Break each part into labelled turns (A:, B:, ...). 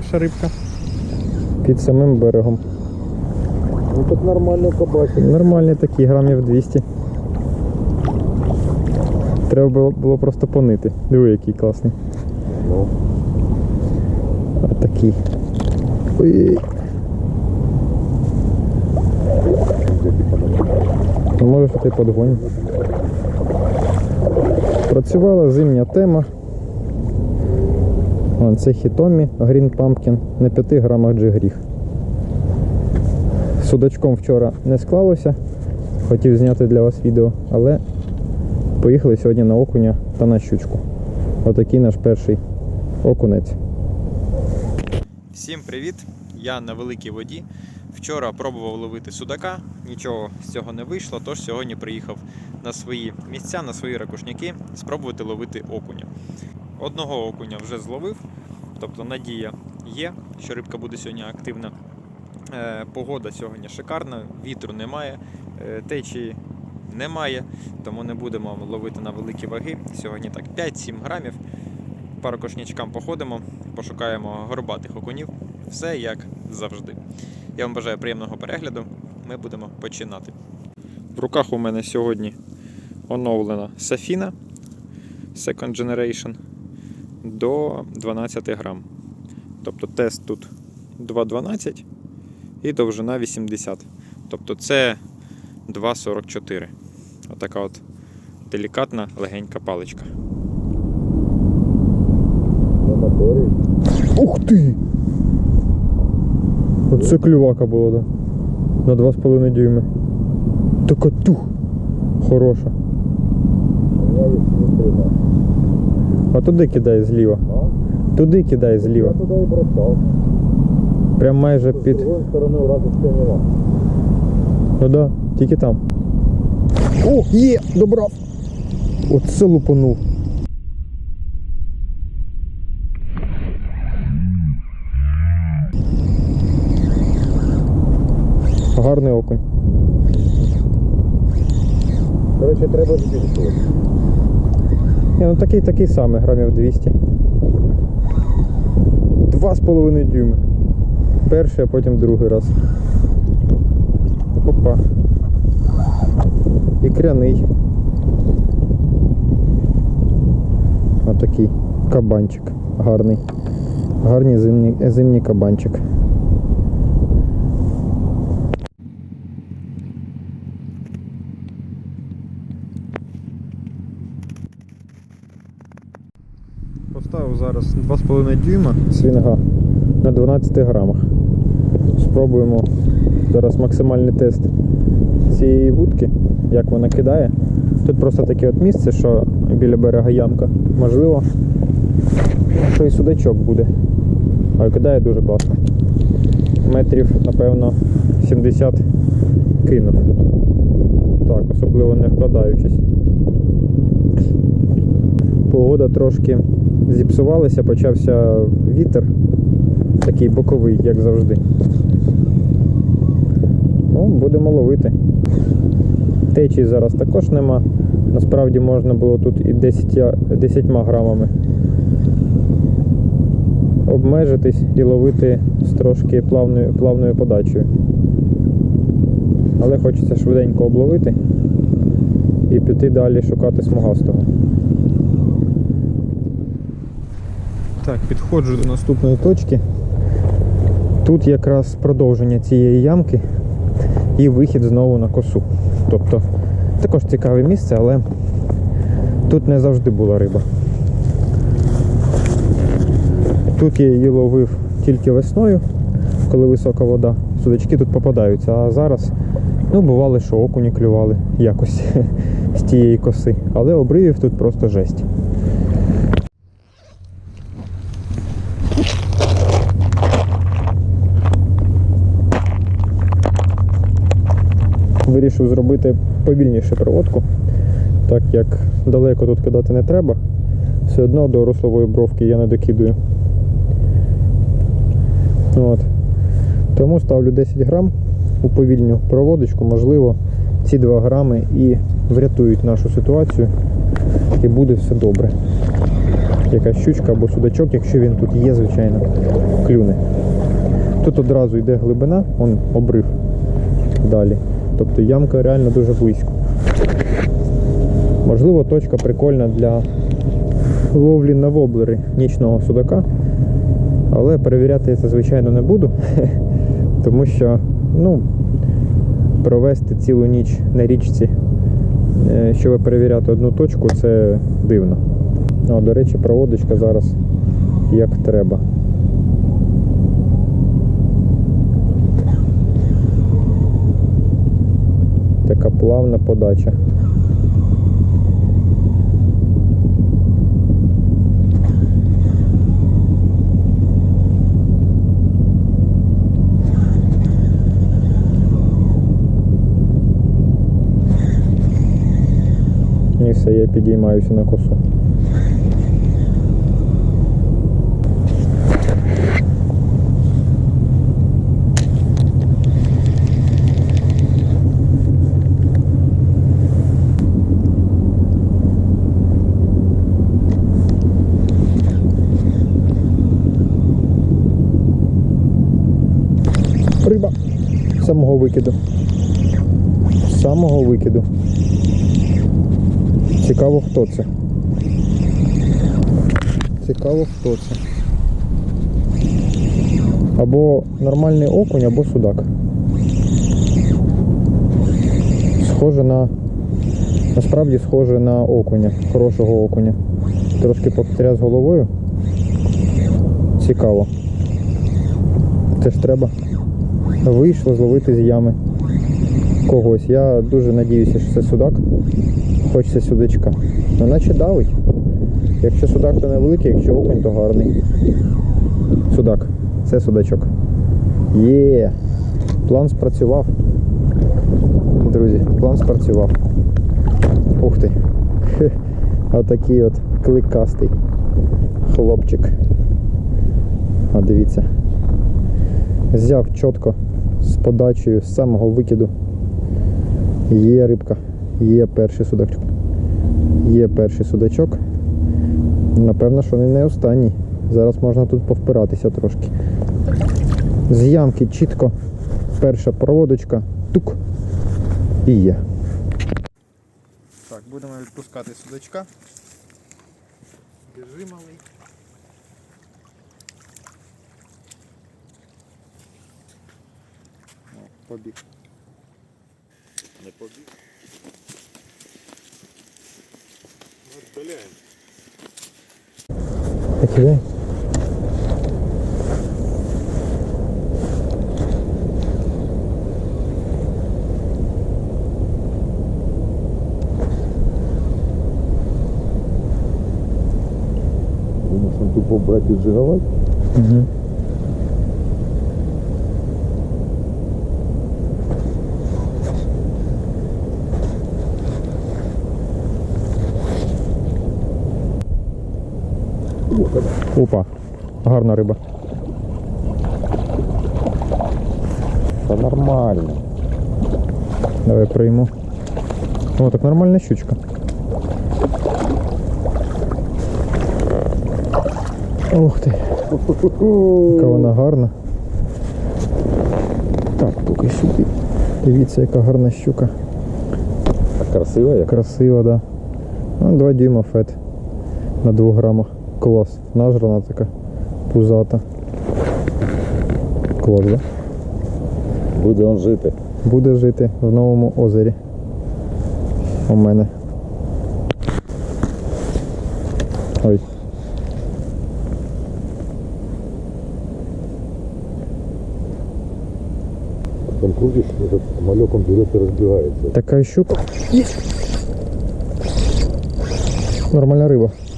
A: Перша рибка. Під самим берегом.
B: Ну так нормально кабачик.
A: Нормальні такі, грамів 200. Треба було, було просто понити. Диви, який класний.
B: Ну.
A: А такий. Ой. Ну, може, ти подгонь. Працювала зимня тема. Вон, це хітомі Green Pumpkin на 5 грамах джигріх. Судачком вчора не склалося. Хотів зняти для вас відео, але поїхали сьогодні на окуня та на щучку. Отакий наш перший окунець. Всім привіт! Я на великій воді. Вчора пробував ловити судака, нічого з цього не вийшло, тож сьогодні приїхав на свої місця, на свої ракушняки, спробувати ловити окуня. Одного окуня вже зловив, тобто надія є, що рибка буде сьогодні активна. Е, Погода сьогодні шикарна, вітру немає, е, течії немає, тому не будемо ловити на великі ваги. Сьогодні так 5-7 грамів. Пару кошнячкам походимо, пошукаємо горбатих окунів. Все як завжди. Я вам бажаю приємного перегляду. Ми будемо починати. В руках у мене сьогодні оновлена Сафіна Second Generation до 12 грам. Тобто тест тут 2,12 і довжина 80. Тобто це 2,44. Отака от делікатна легенька паличка. Ух ти! Оце клювака була, да? На 2,5 дюйми. Така тух. Хороша.
B: У мене є ніхрена.
A: А туди кидай зліва. Туди кидай зліва.
B: Я туди і бросав.
A: Прям майже
B: З
A: під.
B: другої сторони вражечка нема.
A: Ну да, тільки там. О, є! Добрав! Оце лупанув. Гарний окунь.
B: Коротше, треба збільшувати.
A: Ні, ну такий такий самий, грамів 200. Два з половиною дюйми. Перший, а потім другий раз. Опа. Ікряний. Отакий кабанчик. Гарний. Гарний зимній, зимній кабанчик. Поставив зараз 2,5 дюйма свінга на 12 грамах. Спробуємо зараз максимальний тест цієї вудки, як вона кидає. Тут просто таке от місце, що біля берега ямка. Можливо, що і судачок буде. А кидає дуже класно. Метрів, напевно, 70 кинув. Так, особливо не вкладаючись. Погода трошки зіпсувалася, почався вітер, такий боковий, як завжди. Ну, будемо ловити. Течії зараз також нема. Насправді можна було тут і 10, 10 грамами обмежитись і ловити з трошки плавною, плавною подачею. Але хочеться швиденько обловити і піти далі шукати смугастого. Так, підходжу до наступної точки. Тут якраз продовження цієї ямки і вихід знову на косу. Тобто також цікаве місце, але тут не завжди була риба. Тут я її ловив тільки весною, коли висока вода. Судачки тут попадаються, а зараз ну, бували, що окуні клювали якось з тієї коси. Але обривів тут просто жесть. Вирішив зробити повільніше проводку, так як далеко тут кидати не треба. Все одно до руслової бровки я не докидую. От. Тому ставлю 10 грам у повільню проводочку, можливо, ці 2 грами і врятують нашу ситуацію і буде все добре. якась щучка або судачок, якщо він тут є, звичайно, клюне. Тут одразу йде глибина, он обрив далі. Тобто ямка реально дуже близько. Можливо, точка прикольна для ловлі на воблери нічного судака. Але перевіряти я це, звичайно, не буду, тому що ну, провести цілу ніч на річці, е, щоб перевіряти одну точку, це дивно. О, до речі, проводочка зараз як треба. Така плавна подача. І все, я підіймаюся на косу. Риба. З Самого викиду. З Самого викиду. Цікаво, хто це. Цікаво, хто це. Або нормальний окунь, або судак. Схоже на. Насправді схоже на окуня, хорошого окуня. Трошки потряс головою. Цікаво. Це ж треба. Вийшло зловити з ями когось. Я дуже надіюся, що це судак. Хочеться судачка. Ну наче давить. Якщо судак, то невеликий, якщо окунь, то гарний. Судак. Це судачок. Є. План спрацював. Друзі, план спрацював. Ух ти. Хе. Отакий от кликастий хлопчик. А дивіться. Взяв чітко подачею з самого викиду. Є рибка, є перший судачок. Є перший судачок. Напевно, що він не останній. Зараз можна тут повпиратися трошки. З ямки чітко. Перша проводочка. Тук. І є. Так, будемо відпускати судачка. Біжи, малий. побіг.
B: Не побіг. Віддаляємо.
A: Так іде.
B: Думаєш, он тупо брати і джиговать?
A: Угу. Опа, гарна риба.
B: Та нормально.
A: Давай прийму. О, так нормальна щучка. Ух ти, яка вона гарна. Так, поки сюди. Дивіться, яка гарна щука.
B: А красиво як?
A: Красива, да. Ну, 2 дюйма фет на 2 грамах. Клас. Нажрана така пузата. Клас, да?
B: Буде он жити.
A: Буде жити в новому озері. У мене. Ой.
B: Там крутишь, этот малек он берет и разбегается.
A: Така щука. Нормальна риба. О,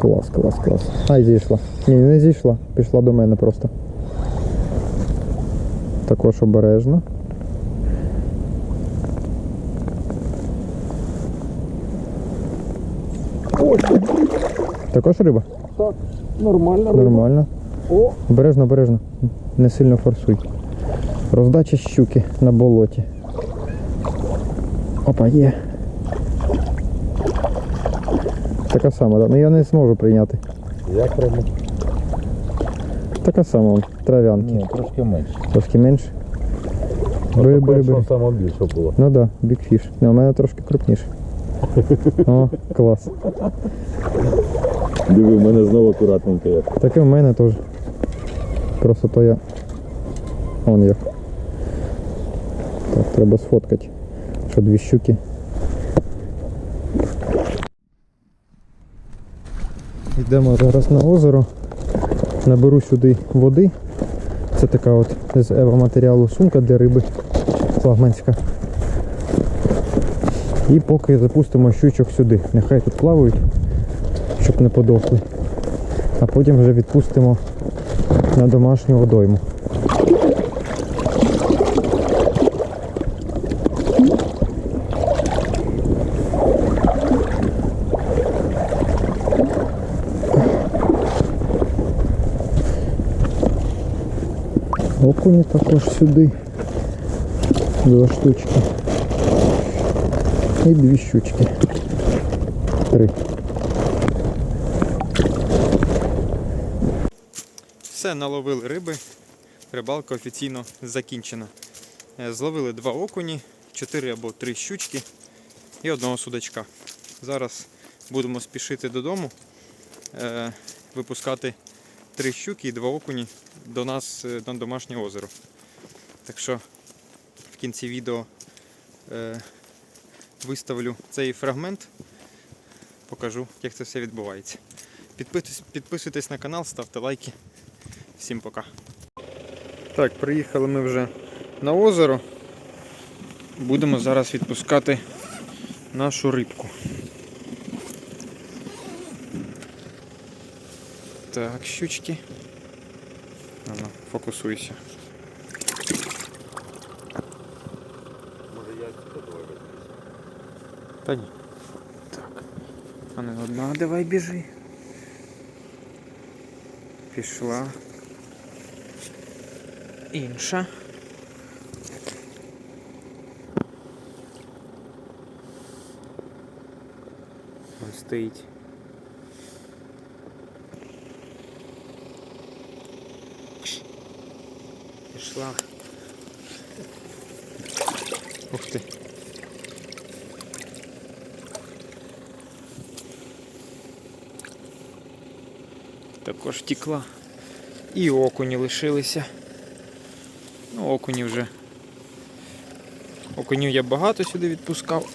A: клас, клас, клас. Ай, зійшла. Ні, не зійшла. Пішла до мене просто. Також обережно. Також риба?
B: Так, нормально.
A: Нормально.
B: О,
A: Обережно, обережно. Не сильно форсуй. Роздача щуки на болоті. Опа, є. Така сама, да? Ну я не зможу прийняти.
B: Як прямо?
A: Така сама, трав'янки.
B: Ні, трошки менше.
A: Трошки менше. Бери, бери, бери.
B: саме більше було.
A: Ну да, бікфіш. Не, у мене трошки крупніше. О, клас.
B: Диви, в мене знову акуратненько як.
A: Так і в мене теж. Просто то я. Он як. Так, треба сфоткати. Що дві щуки. Йдемо зараз на озеро. Наберу сюди води. Це така от з евроматеріалу сумка для риби флагманська. І поки запустимо щучок сюди. Нехай тут плавають, щоб не подохли. А потім вже відпустимо на домашню водойму. Окуні також сюди. Два штучки. І дві щучки. Три. Все, наловили риби. Рибалка офіційно закінчена. Е, Зловили два окуні, чотири або три щучки і одного судачка. Зараз будемо спішити додому, е, випускати три щуки і два окуні до нас е, на домашнє озеро. Так що в кінці відео е, виставлю цей фрагмент, покажу, як це все відбувається. Підписуйтесь, підписуйтесь на канал, ставте лайки. Всім пока. Так, приїхали ми вже на озеро. Будемо зараз відпускати нашу рибку. Так, щучки. Ано, фокусуйся.
B: Може я сюди давай
A: Та ні. Так. А не одна, давай біжи. Пішла. Інша. Ось стоїть. Пішла. Ух ти. Також втекла. І окуні лишилися. Ну, окуні вже. Окунів я багато сюди відпускав.